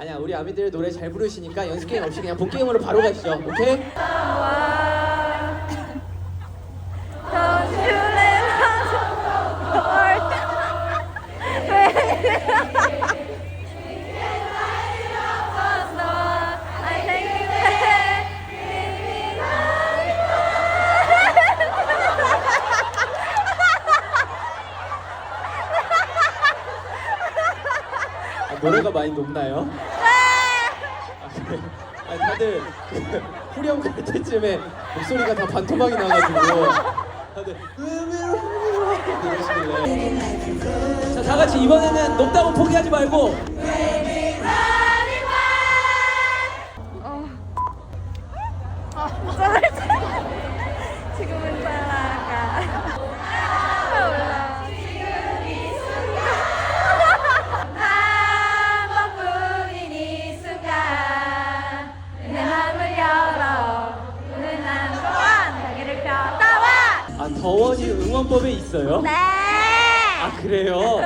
아니야 우리 아미들 노래 잘 부르시니까 연습 게임 없이 그냥 본 게임으로 바로 가시죠. 오케이? 노래가 많이 높나요? 아, 그래. 아, 다들 그 후렴 갈 때쯤에 목소리가 다 반토막이 나가지고 다들 이러시길래 자, 다 같이 이번에는 높다고 포기하지 말고 지금은 더원이 응원법에 있어요? 네 아 그래요?